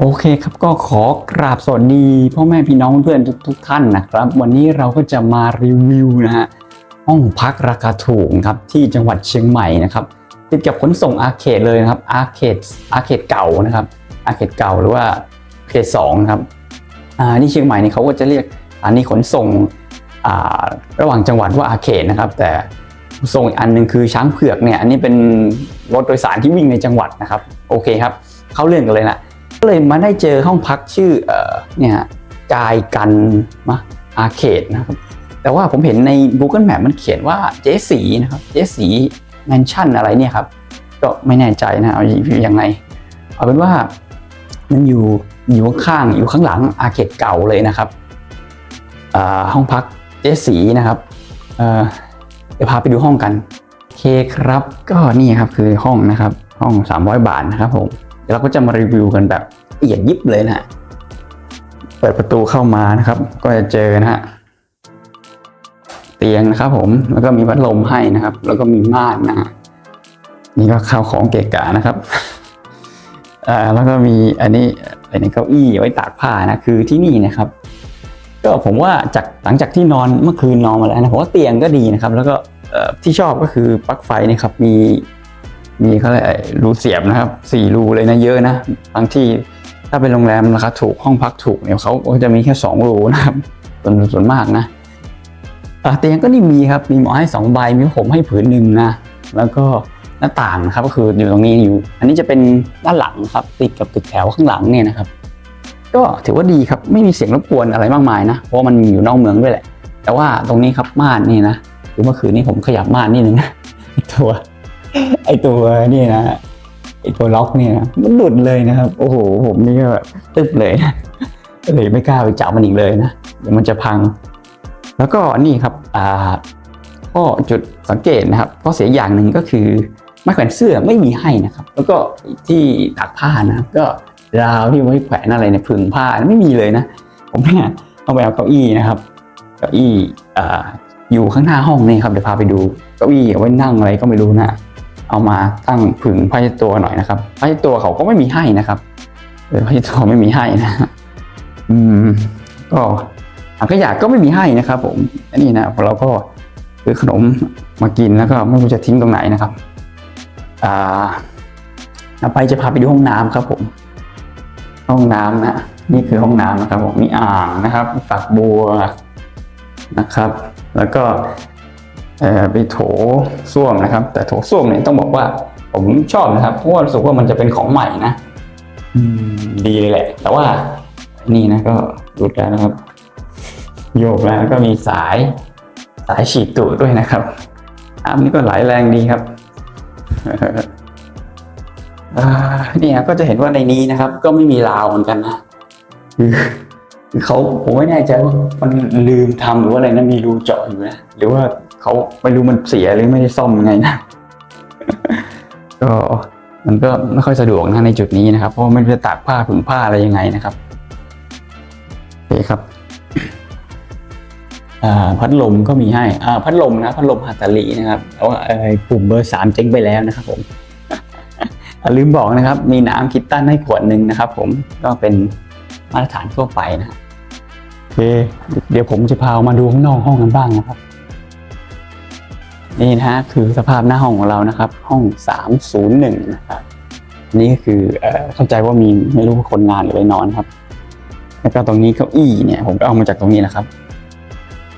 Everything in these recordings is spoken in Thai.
โอเคครับก็ขอกราบสวัสดีพ่อแม่พี่น้องเพื่อนทุกทท่านนะครับ วันนี้เราก็จะมารีวิวนะฮะห้องพักราคาถูกครับที่จังหวัดเชียงใหม่นะครับติดกับขนส่งอาเขตเลยนะครับอาเขตอาเขตเก่านะครับอาเขตเก่าหรือว่าเขตสองครับอ่าที่เชียงใหม่เนี่ยเขาก็จะเรียกอันนี้ขนส่งอ่าระหว่างจังหวัดว่าอาเขตนะครับ แต่ส่งอีกอันหนึ่งคือช้างเผือกเนี่ยอันนี้เป็นรถโดยสารที่วิ่งในจังหวัดนะครับโอเคครับเข้าเรื่องกันเลยนะ ก็เลยมาได้เจอห้องพักชื่อเออเนี่ยกายกันมะอาเขตนะครับ แต่ว่าผมเห็นใน Google Map มันเขียนว่าเจสีนะครับเจสีแมนชั่นอะไรเนี่ยครับ ก็ไม่แน่ใจนะเอาอยังไงเอาเป็นว่ามันอยู่อยู่ข้างอยู่ข้างหลังอาเขตเก่าเลยนะครับห้องพักเจสีนะครับเดี๋ยวพาไปดูห้องกันโอเคครับก็นี่ครับคือห้องนะครับ ห้อง 300 บาทนะครับผม ดี๋ยวเราก็จะมารีวิวกันแบบละเอียดยิบเลยนะฮะ เปิดประตูเข้ามานะครับ ก็จะเจอนะฮะเตียงนะครับผม แล้วก็มีพัดลมให้นะครับ แล้วก็มีม่านนะฮะนี่ก็ข้าวของเกะกะนะครับอ่าแล้วก็มีอันนี้อันนี้เก้าอี้ไว้ตากผ้านะ คือที่นี่นะครับ ก็ผมว่าจากหลังจากที่นอนเมื่อคืนนอนมาแล้วนะผมว่าเตียงก็ดีนะครับ แล้วก็ที่ชอบก็คือปลั๊กไฟนี่ครับมี มีเขาเรียรูเสียบนะครับสี่รูเลยนะเยอะนะบางที่ถ้าเป็นโรงแรมราคาถูกห้องพักถูกเนี่ยเขาจะมีแค่สองรูนะครับส่วนส่วนมากนะเตียงก็นี่มีครับมีหมอนให้สองใบมีผมให้ผืนหนึ่งนะแล้วก็หน้าต่างนะครับก็คืออยู่ตรงนี้อยู่ อันนี้จะเป็นด้านหลังครับติดกับตึกแถวข้างหลังเนี่ยนะครับ ก็ถือว่าดีครับไม่มีเสียงรบกวนอะไรมากมายนะเพราะมันอยู่นอกเมืองด้วยแหละ แต่ว่าตรงนี้ครับม่านนี่นะหรือเมื่อคืนนี้ผมขยับม่านนิดนึงนะตัว ไอตัวนี่นะไอตัวล็อกเนี่ยนะมันหลุดเลยนะครับ โอ้โห ผมนี่ก็แบบตึ๊บเลยนะเลยไม่กล้าไปจับมันอีกเลยนะเดี๋ยวมันจะพัง แล้วก็นี่ครับอ่าก็จุดสังเกตนะครับข้อเสียอย่างหนึ่งก็คือไม้แขวนเสื้อไม่มีให้นะครับ แล้วก็ที่ตากผ้านะก็ราวที่ไว้แขวนอะไรเนี่ยพึ่งผ้าไม่มีเลยนะ ผมเนี่ยเอาไปเอาเก้าอี้นะครับเก้าอี้อ่าอยู่ข้างหน้าห้องนี่ครับเดี๋ยวพาไปดูเก้าอี้เอาไว้นั่งอะไรก็ไม่รู้นะ เอามาตั้งผึ่งผ้าเช็ดตัวหน่อยนะครับผ้าเช็ดตัวเขาก็ไม่มีให้นะครับเออผ้าเช็ดตัวไม่มีให้นะอืมก็ถังขยะก็ไม่มีให้นะครับ ผมอันนี้นะเราก็ซื้อขนมมากินแล้วก็ไม่รู้จะทิ้งตรงไหนนะครับอ่าต่อไปจะพาไปดูห้องน้ำครับผม ห้องน้ำนะนี่คือห้องน้ำนะครับผมมีอ่างนะครับฝักบัวนะครับ แล้วก็ ไปโถส้วมนะครับ แต่โถส้วมเนี่ยต้องบอกว่าผมชอบนะครับเพราะว่ารู้สึกว่ามันจะเป็นของใหม่นะดีเลยแหละ แต่ว่านี่นะก็หลุดแล้วนะครับ โยกแล้วก็มีสายสายฉีดตูดด้วยนะครับน้ำนี่ก็ไหลแรงดีครับเนี่ยก็จะเห็นว่าในนี้นะครับ ก็ไม่มีราวเหมือนกันนะคือเขาผมไม่แน่ใจว่ามันลืมทำหรือว่าอะไรนะมีรูเจาะอยู่นะหรือว่า เขาไม่รู้มันเสียหรือไม่ได้ซ่อมไงนะ ก็มันก็ไม่ค่อยสะดวกนะในจุดนี้นะครับ เพราะไม่รู้จะตากผ้าผึ่งผ้าอะไรยังไงนะครับโอเคครับพัดลมก็มีให้พัดลมนะพัดลมฮาตาลีนะครับแต่ว่าไอปุ่มเบอร์สามเจ๊งไปแล้วนะครับผมลืมบอกนะครับ มีน้ำคิตตันให้ขวดหนึ่งนะครับ ผมก็เป็นมาตรฐานทั่วไปนะโอเค เดี๋ยวผมจะพามาดูข้างนอกห้องกันบ้างนะครับ นี่นะฮะคือสภาพหน้าห้องของเรานะครับ ห้อง 301 นะครับนี่ก็คือเข้าใจว่ามีไม่รู้ว่าคนงานหรือไปนอนครับ แล้วก็ตรงนี้เก้าอี้เนี่ยผมก็เอามาจากตรงนี้นะครับ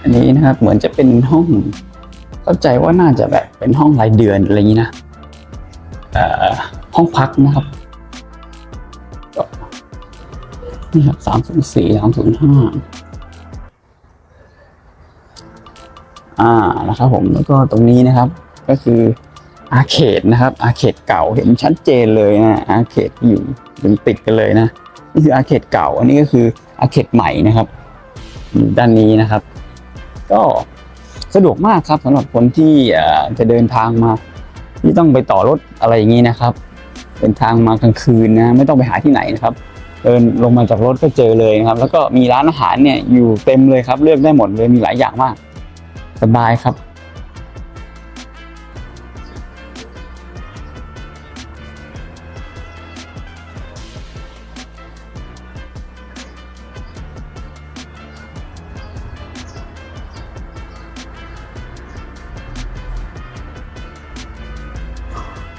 อันนี้นะครับเหมือนจะเป็นห้อง เข้าใจว่าน่าจะแบบเป็นห้องรายเดือนอะไรอย่างนี้นะห้องพักนะครับนี่ครับสามศูนย์สี่สามศูนย์ห้า อ่านะครับผมแล้วก็ตรงนี้นะครับก็คืออาเขตนะครับอาเขตเก่าเห็นชัดเจนเลยนะอาเขตอยู่อยู่ติดกันเลยนะนี่คืออาเขตเก่า อันนี้ก็คืออาเขตใหม่นะครับ ด้านนี้นะครับ ก็สะดวกมากครับสำหรับคนที่จะเดินทางมาที่ต้องไปต่อรถอะไรอย่างนี้นะครับเป็นทางมากลางคืนนะไม่ต้องไปหาที่ไหนนะครับ เดินลงมาจากรถก็เจอเลยนะครับ แล้วก็มีร้านอาหารเนี่ยอยู่เต็มเลยครับ เลือกได้หมดเลยมีหลายอย่างมาก สบายครับ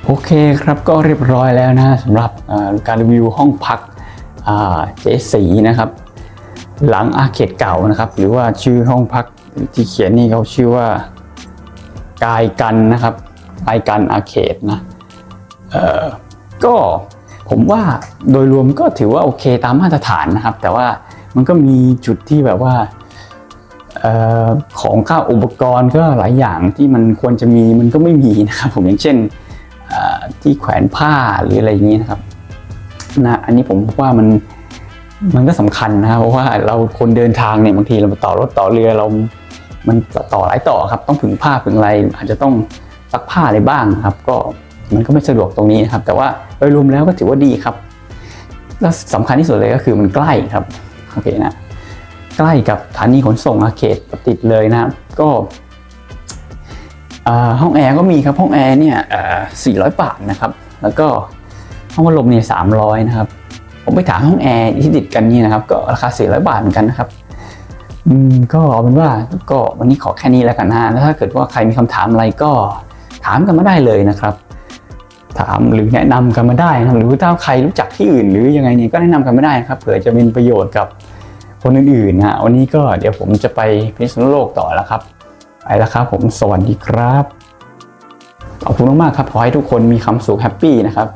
โอเคครับก็เรียบร้อยแล้วนะสำหรับการรีวิวห้องพักเจสีนะครับ หลังอาเขตเก่านะครับ หรือว่าชื่อห้องพัก ที่เขียนนี่เขาชื่อว่ากายกันนะครับกายกันอาเขตนะก็ผมว่าโดยรวมก็ถือว่าโอเคตามมาตรฐานนะครับ แต่ว่ามันก็มีจุดที่แบบว่าออของค่าอุปกรณ์ก็หลายอย่างที่มันควรจะมีมันก็ไม่มีนะครับผมอย่างเช่นที่แขวนผ้าหรืออะไรอย่างนี้นะครับนะอันนี้ผมว่ามันมันก็สำคัญนะครับเพราะว่าเราคนเดินทางเนี่ยบางทีเราต่อรถต่อเรือเรา มันต่อหลายต่อครับต้องผึงผ้าผึงอะไรอาจจะต้องซักผ้าอะไรบ้างครับ ก็มันก็ไม่สะดวกตรงนี้นะครับ แต่ว่าโดยรวมแล้วก็ถือว่าดีครับ แล้วสำคัญที่สุดเลยก็คือมันใกล้ครับโอเคนะใกล้กับสถานีขนส่งอาเขตติดเลยนะครับ ก็ห้องแอร์ก็มีครับห้องแอร์เนี่ยเอ่อ400บาทนะครับ แล้วก็ห้องพัดลมเนี่ย300นะครับ ผมไปถามห้องแอร์ที่ติดกันนี่นะครับ ก็ราคา400บาทเหมือนกันนะครับ อืมก็เอาเป็นว่าก็วันนี้ขอแค่นี้แล้วกันนะแล้วถ้าเกิดว่าใครมีคำถามอะไรก็ถามกันมาได้เลยนะครับ ถามหรือแนะนำกันมาได้นะครับหรือถ้าใครรู้จักที่อื่น หรือยังไงเนี่ยก็แนะนำกันมาได้นะครับเผื่อจะเป็นประโยชน์กับคนอื่นๆนะวันนี้ก็เดี๋ยวผมจะไปพิษณุโลกต่อแล้วครับไปแล้วครับผมสวัสดีครับขอบคุณมากๆครับขอให้ทุกคนมีความสุขแฮปปี้นะครับ